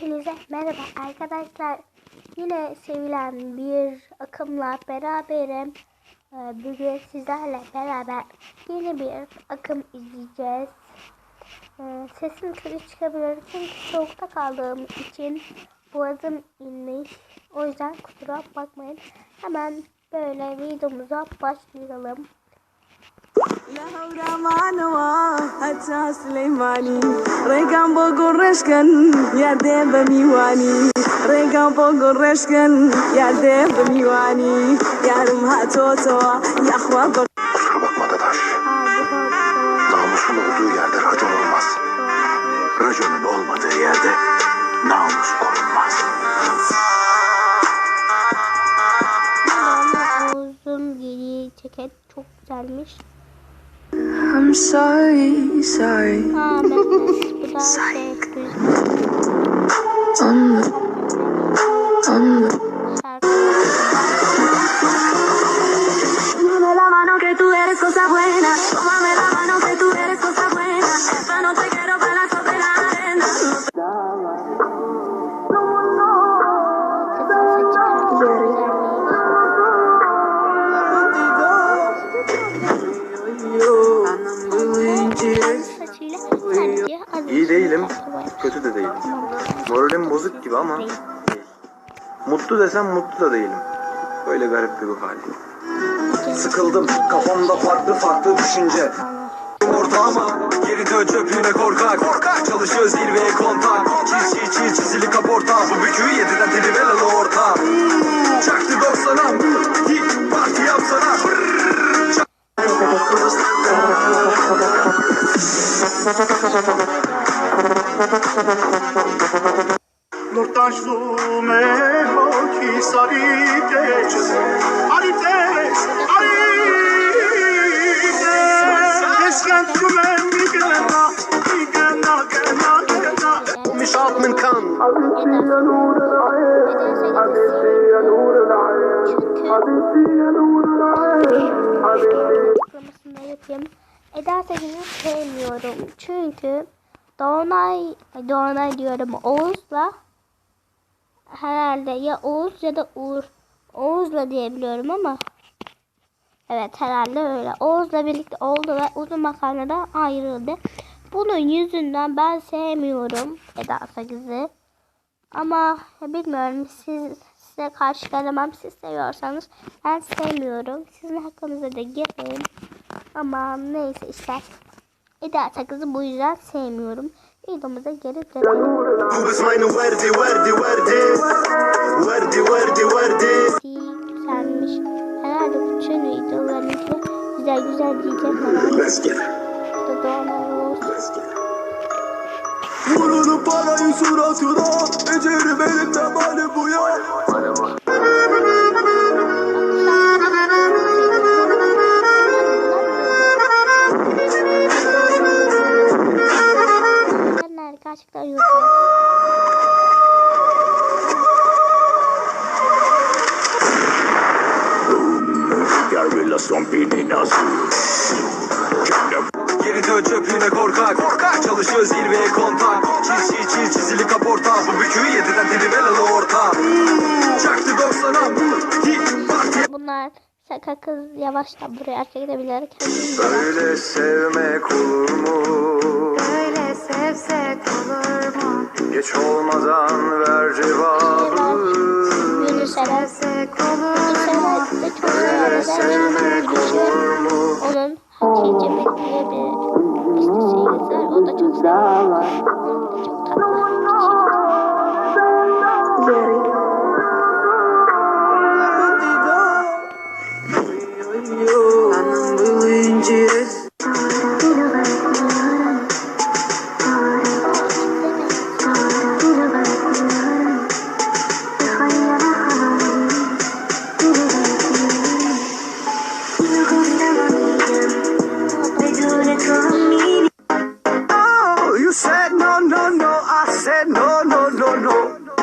Hepinize merhaba arkadaşlar. Yine sevilen bir akımla beraberim. Ee, Bugün sizlerle beraber yeni bir akım izleyeceğiz. Ee, Sesim kötü çıkabilir çünkü soğukta kaldığım için boğazım inmiş. O yüzden kusura bakmayın. Hemen böyle videomuza başlayalım. لهورا معنوا حتى سليماني ريقان بوغو رشكن يا ديب ميواني ريقان بوغو رشكن يا ديب ميواني يا رمها توتو يا اخوة بر Kusura bakma Dadaş. Aa, bu da- Namusun olduğu yerde racon olmaz. Raconun olmadığı yerde namus korunmaz. Ama uzun geri ceket çok güzelmiş. I'm sorry, sorry. Bu da şey düz I'm the, I'm the. Tómame la mano que tú eres cosa buena Mutlu desem mutlu da değilim. Böyle garip bir ruh hali. Sıkıldım. Kafamda farklı farklı düşünce. Ortağıma geri dön çöplüğüne korkak. Korkak. Çalışıyor zirveye kontak. Çiz çiz çiz çizili kaporta Bu büküğü yediden trivelalı Mortașlume ochii sariteș, arites, arites. Eskentume migena, migena, gena, gena. مش عاط من كان açıklamasını da yapayım. Eda Sevin'i sevmiyorum. Çünkü Doğanay, ay Doğanay diyorum Oğuz'la herhalde ya Oğuz ya da Uğur. Oğuz'la diyebiliyorum ama evet herhalde öyle. Oğuz'la birlikte oldu ve uzun makarnada ayrıldı. Bunun yüzünden ben sevmiyorum Eda Sakiz'i. Ama bilmiyorum siz size karşı gelemem. Siz seviyorsanız ben sevmiyorum. Sizin hakkınıza da gireyim. Ama neyse işte. Eda Sakız'ı bu yüzden sevmiyorum videomuza geri dönelim. Güzelmiş. Herhalde bütün videolarımızı güzel güzel diyecek. Burada doğmalı olsun. Vurunu parayı suratına Ecerim elimde mali bu ya Yargıyla son binası. Geri dön çöplüğüne korkak Korkak çalışıyor zirveye kontak Çiz çiz çiz çizili kaporta Bu büküğü yediden trivelalı orta Çaktı 90'a Git parti Bunlar şaka kız yavaştan buraya çekebilir. Kendini Böyle sevmek olur mu? Böyle sevsek olur mu? Geç olmadan ver cevabı. Yunus. Sevsek olur Mu? De seviyorum. Ben benim gülüşü. Onun Hatice Bekir'e bir işte şeyimiz var. O da çok seviyorum.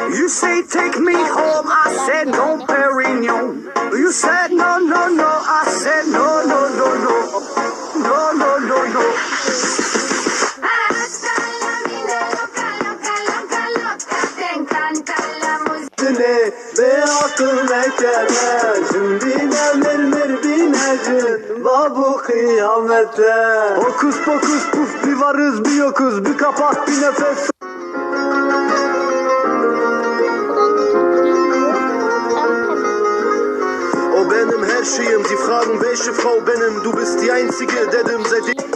You say take me home. I said no, Perignon. You said no, no, no. I said no, no, no, no. No, no, no, no. Hasta la vida loca, loca, loca, loca. akıl ekene Şimdi neler mer binecin Babu kıyamete Hokus pokus puf bir varız bir yokuz Bir kapak bir nefes gleiche Frau Benem, du bist die einzige, der dem seitdem.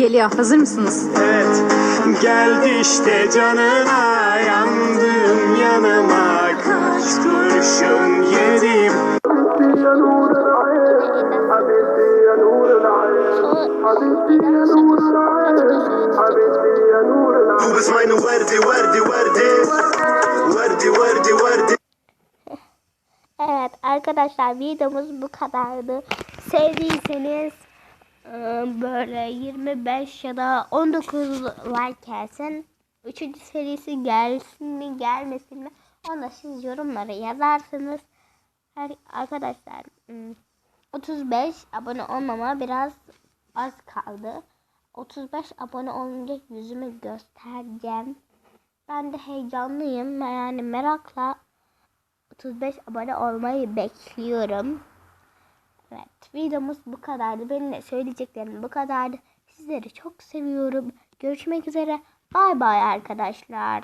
Geliyor. Hazır mısınız? Evet geldi işte canına yandım yanıma kaç kurşun yedim bist meine Verdi Verdi Verdi Verdi Verdi Verdi Evet arkadaşlar videomuz bu kadardı. Sevdiyseniz böyle 25 ya da 19 like gelsin. Üçüncü serisi gelsin mi gelmesin mi onu siz yorumlara yazarsınız. Her, arkadaşlar hmm, 35 abone olmama biraz az kaldı. 35 abone olunca yüzümü göstereceğim. Ben de heyecanlıyım. Yani merakla 35 abone olmayı bekliyorum. Evet videomuz bu kadardı. Benim de söyleyeceklerim bu kadardı. Sizleri çok seviyorum. Görüşmek üzere. Bay bay arkadaşlar.